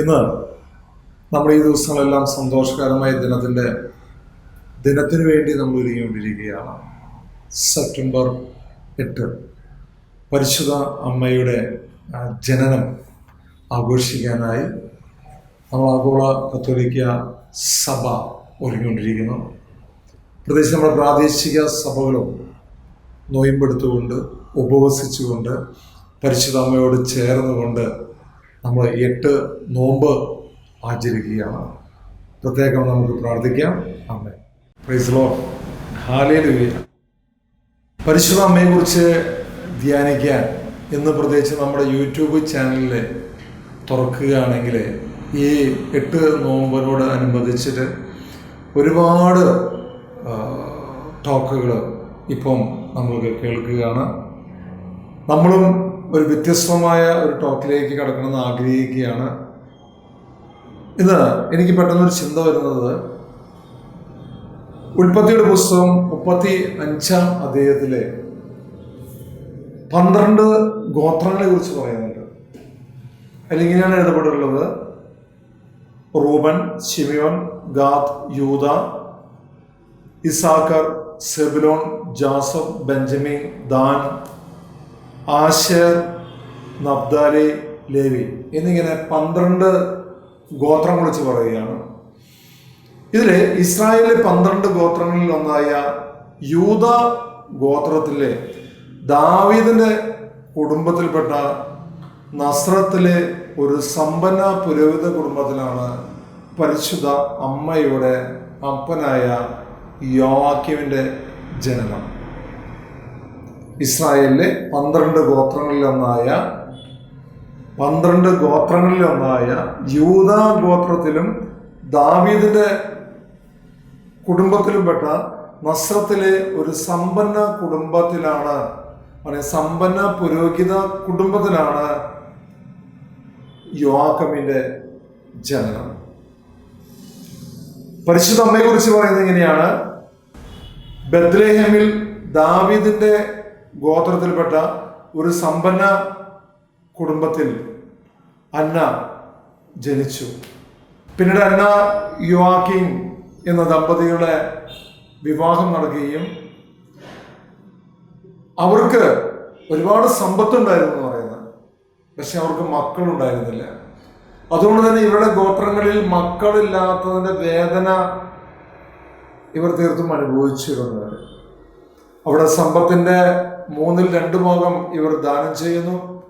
ഇന്ന് നമ്മൾ ഈ ദിവസങ്ങളെല്ലാം സന്തോഷകരമായ ദിനത്തിന്റെ ദിനത്തിന് വേണ്ടി നമ്മൾ ഒരുങ്ങിക്കൊണ്ടിരിക്കുകയാണ്. സെപ്റ്റംബർ എട്ട് പരിശുദ്ധ അമ്മയുടെ ജനനം ആഘോഷിക്കാനായി നമ്മൾ ആഗോള കത്തോലിക്ക സഭ ഒരുങ്ങിക്കൊണ്ടിരിക്കുന്നു. പ്രത്യേകിച്ച് നമ്മുടെ പ്രാദേശിക സഭകളും നോയമ്പെടുത്തുകൊണ്ട് ഉപവസിച്ചുകൊണ്ട് പരിശുദ്ധ അമ്മയോട് ചേർന്നുകൊണ്ട് നമ്മൾ എട്ട് നോമ്പ് ആചരിക്കുകയാണ്. പ്രത്യേകം നമുക്ക് പ്രാർത്ഥിക്കാം. അമ്മ പ്രൈസ്ലോ ഹാലേലുയ പരിശുദ്ധ അമ്മയെക്കുറിച്ച് ധ്യാനിക്കാൻ ഇന്ന് പ്രത്യേകിച്ച് നമ്മുടെ യൂട്യൂബ് ചാനലിൽ തുറക്കുകയാണെങ്കിൽ ഈ എട്ട് നോമ്പിനോട് അനുബന്ധിച്ചിട്ട് ഒരുപാട് ടോക്കുകൾ ഇപ്പം നമ്മൾക്ക് കേൾക്കുകയാണ്. നമ്മളും ഒരു വ്യത്യസ്തമായ ഒരു ടോക്കിലേക്ക് കടക്കണമെന്ന് ആഗ്രഹിക്കുകയാണ്. ഇന്ന് എനിക്ക് പെട്ടെന്നൊരു ചിന്ത വരുന്നത് ഉൽപ്പത്തിയുടെ പുസ്തകം മുപ്പത്തി അഞ്ചാം അദ്ദേഹത്തിലെ പന്ത്രണ്ട് ഗോത്രങ്ങളെ കുറിച്ച് പറയുന്നുണ്ട്. അതിലിങ്ങനെയാണ് എഴുതപ്പെട്ടിട്ടുള്ളത്. Reuben Simeon Gad Judah Issachar Zebulun Joseph Benjamin Dan Asher Naphtali Levi എന്നിങ്ങനെ പന്ത്രണ്ട് ഗോത്രം കുറിച്ച് പറയുകയാണ്. ഇതിൽ ഇസ്രായേലിലെ പന്ത്രണ്ട് ഗോത്രങ്ങളിൽ ഒന്നായ യൂത ഗോത്രത്തിലെ ദാവീദിന്റെ കുടുംബത്തിൽപ്പെട്ട നസ്രത്തിലെ ഒരു സമ്പന്ന പുരോഹിത കുടുംബത്തിലാണ് പരിശുദ്ധ അമ്മയുടെ അപ്പനായ യോവാക്യമിന്റെ ജനനം. ഇസ്രായേലിലെ പന്ത്രണ്ട് ഗോത്രങ്ങളിലൊന്നായ പന്ത്രണ്ട് ഗോത്രങ്ങളിലൊന്നായ യൂത ഗോത്രത്തിലും ദാവീദിന്റെ കുടുംബത്തിലുംപ്പെട്ട നസ്രത്തിലെ ഒരു സമ്പന്ന കുടുംബത്തിലാണ് സമ്പന്ന പുരോഹിത കുടുംബത്തിലാണ് യോവാക്കമിന്റെ ജനനം. പരിശുദ്ധ അമ്മയെക്കുറിച്ച് പറയുന്നത് എങ്ങനെയാണ്? ബദ്ലേഹമിൽ ദാവീദിന്റെ ഗോത്രത്തിൽപ്പെട്ട ഒരു സമ്പന്ന കുടുംബത്തിൽ അന്ന ജനിച്ചു. പിന്നീട് അന്ന യുവാക്കിൻ എന്ന ദമ്പതികളുടെ വിവാഹം നടക്കുകയും അവർക്ക് ഒരുപാട് സമ്പത്തുണ്ടായിരുന്നു എന്ന് പറയുന്നത്. പക്ഷെ അവർക്ക് മക്കളുണ്ടായിരുന്നില്ല. അതുകൊണ്ട് തന്നെ ഇവരുടെ ഗോത്രങ്ങളിൽ മക്കളില്ലാത്തതിന്റെ വേദന ഇവർ തീർത്തും അനുഭവിച്ചിരുന്നവർ. അവിടെ സമ്പത്തിന്റെ മൂന്നിൽ രണ്ട് ഭാഗം ഇവർ ദാനം ചെയ്യുന്നു.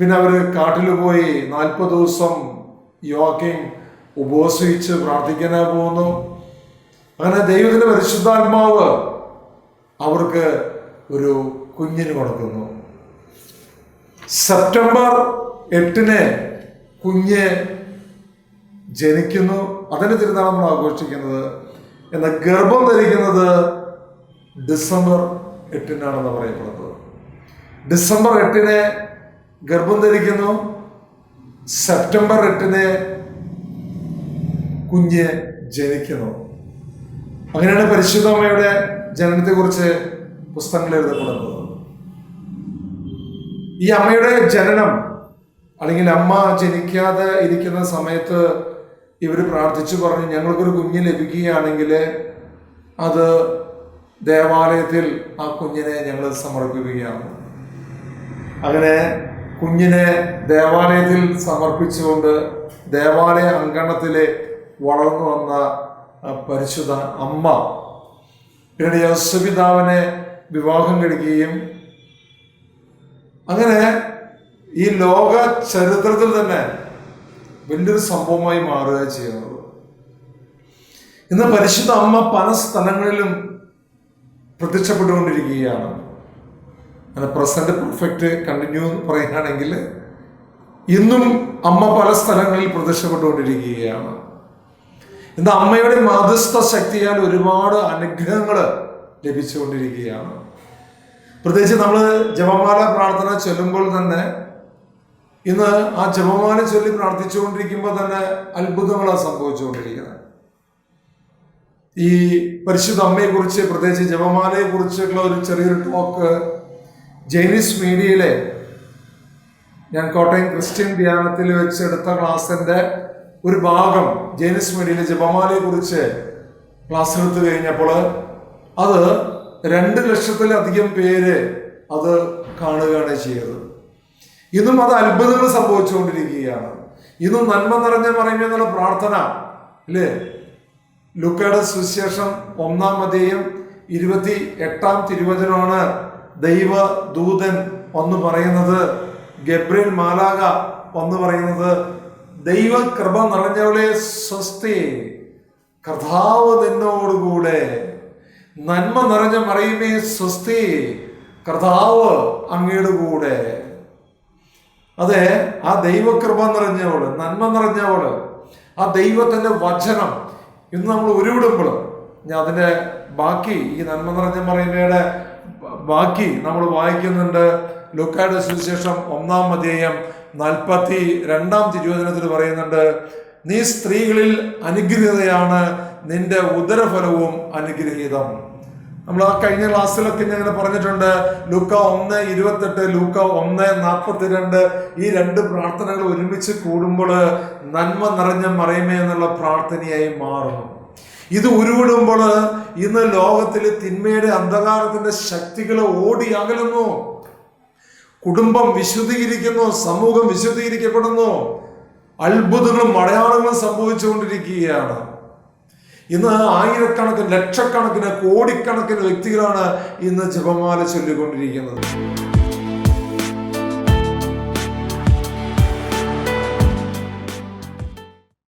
പിന്നെ അവർ കാട്ടിൽ പോയി നാൽപ്പത് ദിവസം യോഗയും ഉപവസിച്ച് പ്രാർത്ഥിക്കാനായി പോകുന്നു. അങ്ങനെ ദൈവത്തിന്റെ പരിശുദ്ധാത്മാവ് അവർക്ക് ഒരു കുഞ്ഞിന് കൊടുക്കുന്നു. സെപ്റ്റംബർ എട്ടിന് കുഞ്ഞ് ജനിക്കുന്നു. അതിന് തിരുനാൾ നമ്മൾ ആഘോഷിക്കുന്നത്. എന്നാൽ ഗർഭം ധരിക്കുന്നത് ഡിസംബർ എട്ടിനാണെന്ന് പറയപ്പെടുന്നത്. ഡിസംബർ എട്ടിന് ഗർഭം ധരിക്കുന്നു. സെപ്റ്റംബർ എട്ടിന് കുഞ്ഞ് ജനിക്കുന്നു. അങ്ങനെയാണ് പരിശുദ്ധമ്മയുടെ ജനനത്തെക്കുറിച്ച് പുസ്തകങ്ങൾ എഴുതപ്പെടുന്നത്. ഈ അമ്മയുടെ ജനനം അല്ലെങ്കിൽ അമ്മ ജനിക്കാതെ ഇരിക്കുന്ന സമയത്ത് ഇവർ പ്രാർത്ഥിച്ചു പറഞ്ഞു ഞങ്ങൾക്കൊരു കുഞ്ഞ് ലഭിക്കുകയാണെങ്കിൽ അത് ദേവാലയത്തിൽ ആ കുഞ്ഞിനെ ഞങ്ങൾ സമർപ്പിക്കുകയാണ്. അങ്ങനെ കുഞ്ഞിനെ ദേവാലയത്തിൽ സമർപ്പിച്ചുകൊണ്ട് ദേവാലയ അങ്കണത്തിലെ വളർന്നു വന്ന പരിശുദ്ധ അമ്മ പിന്നീട് യോസപിതാവിനെ വിവാഹം കഴിക്കുകയും അങ്ങനെ ഈ ലോക ചരിത്രത്തിൽ തന്നെ വലിയൊരു സംഭവമായി മാറുക ചെയ്യുന്നത്. ഇന്ന് പരിശുദ്ധ അമ്മ പല സ്ഥലങ്ങളിലും പ്രത്യക്ഷപ്പെട്ടുകൊണ്ടിരിക്കുകയാണ്. അങ്ങനെ പ്രസന്റ് പെർഫെക്റ്റ് കണ്ടിന്യൂ എന്ന് പറയുകയാണെങ്കിൽ ഇന്നും അമ്മ പല സ്ഥലങ്ങളിൽ പ്രത്യക്ഷപ്പെട്ടുകൊണ്ടിരിക്കുകയാണ്. ഇന്ന് അമ്മയുടെ മാധ്യസ്ഥ ശക്തിയാൽ ഒരുപാട് അനുഗ്രഹങ്ങൾ ലഭിച്ചുകൊണ്ടിരിക്കുകയാണ്. പ്രത്യേകിച്ച് നമ്മൾ ജപമാല പ്രാർത്ഥന ചൊല്ലുമ്പോൾ തന്നെ ഇന്ന് ആ ജപമാല ചൊല്ലി പ്രാർത്ഥിച്ചുകൊണ്ടിരിക്കുമ്പോൾ തന്നെ അത്ഭുതങ്ങളാണ് സംഭവിച്ചുകൊണ്ടിരിക്കുന്നത്. ഈ പരിശുദ്ധ അമ്മയെക്കുറിച്ച് പ്രത്യേകിച്ച് ജപമാലയെ കുറിച്ചുള്ള ഒരു ചെറിയൊരു ടോക്ക് ജൈനിസ് മീഡിയയിലെ ഞാൻ കോട്ടയം ക്രിസ്ത്യൻ ധ്യാനത്തിൽ വെച്ചെടുത്ത ക്ലാസ്സിന്റെ ഒരു ഭാഗം ജൈനിസ് മീഡിയയിലെ ജപമാലയെ കുറിച്ച് ക്ലാസ് എടുത്തു കഴിഞ്ഞപ്പോൾ അത് രണ്ട് ലക്ഷത്തിലധികം പേര് അത് കാണുകയാണ് ചെയ്തത്. ഇന്നും അത് അത്ഭുതങ്ങൾ സംഭവിച്ചുകൊണ്ടിരിക്കുകയാണ്. ഇന്നും നന്മ നിറഞ്ഞ മറിയുമേ എന്നുള്ള പ്രാർത്ഥന അല്ലേ? ലുക്കയുടെ സുവിശേഷം ഒന്നാം അധ്യയം ഇരുപത്തി എട്ടാം തിരുവചനമാണ് ദൈവ ദൂതൻ ഒന്ന് പറയുന്നത്. ഗബ്രിൽ മാലാക ഒന്ന് പറയുന്നത് ദൈവ കൃപ നിറഞ്ഞവളെ സ്വസ്തി കർത്താവ് നിന്നോടുകൂടെ. നന്മ നിറഞ്ഞ മറിയുമേ സ്വസ്തി കർത്താവ് അങ്ങയുടെ കൂടെ. അതെ ആ ദൈവകൃപ നിറഞ്ഞവൾ നന്മ നിറഞ്ഞവൾ ആ ദൈവത്തിന്റെ വചനം ഇന്ന് നമ്മൾ ഉരുവിടുമ്പോൾ ഞാൻ അതിന്റെ ബാക്കി ഈ നന്മ നിറഞ്ഞ മറിയമയുടെ ബാക്കി നമ്മൾ വായിക്കുന്നുണ്ട് ലുക്കായുടെ സുവിശേഷം ഒന്നാം അധ്യായം നാൽപ്പത്തി രണ്ടാം തിരുവചനത്തിൽ പറയുന്നുണ്ട് നീ സ്ത്രീകളിൽ അനുഗ്രഹീതയാണ് നിന്റെ ഉദരഫലവും അനുഗ്രഹീതം. നമ്മൾ ആ കഴിഞ്ഞ ക്ലാസ്സിലൊക്കെ ഞാൻ പറഞ്ഞിട്ടുണ്ട് ലൂക്ക ഒന്ന് ഇരുപത്തെട്ട് ലൂക്ക ഒന്ന് നാൽപ്പത്തിരണ്ട് ഈ രണ്ട് പ്രാർത്ഥനകൾ ഒരുമിച്ച് കൂടുമ്പോൾ നന്മ നിറഞ്ഞ മറിയമേ എന്നുള്ള പ്രാർത്ഥനയായി മാറുന്നു. ഇത് ഉരുവിടുമ്പോൾ ഇന്ന് ലോകത്തിൽ തിന്മയുടെ അന്ധകാരത്തിന്റെ ശക്തികൾ ഓടി അകലുന്നു. കുടുംബം വിശുദ്ധീകരിക്കുന്നു സമൂഹം വിശുദ്ധീകരിക്കപ്പെടുന്നു. അത്ഭുതങ്ങളും അടയാളങ്ങളും സംഭവിച്ചുകൊണ്ടിരിക്കുകയാണ്. ഇന്ന് ആയിരക്കണക്കിന് ലക്ഷക്കണക്കിന് കോടിക്കണക്കിന് വ്യക്തികളാണ് ഇന്ന് ജപമാല ചൊല്ലിക്കൊണ്ടിരിക്കുന്നത്.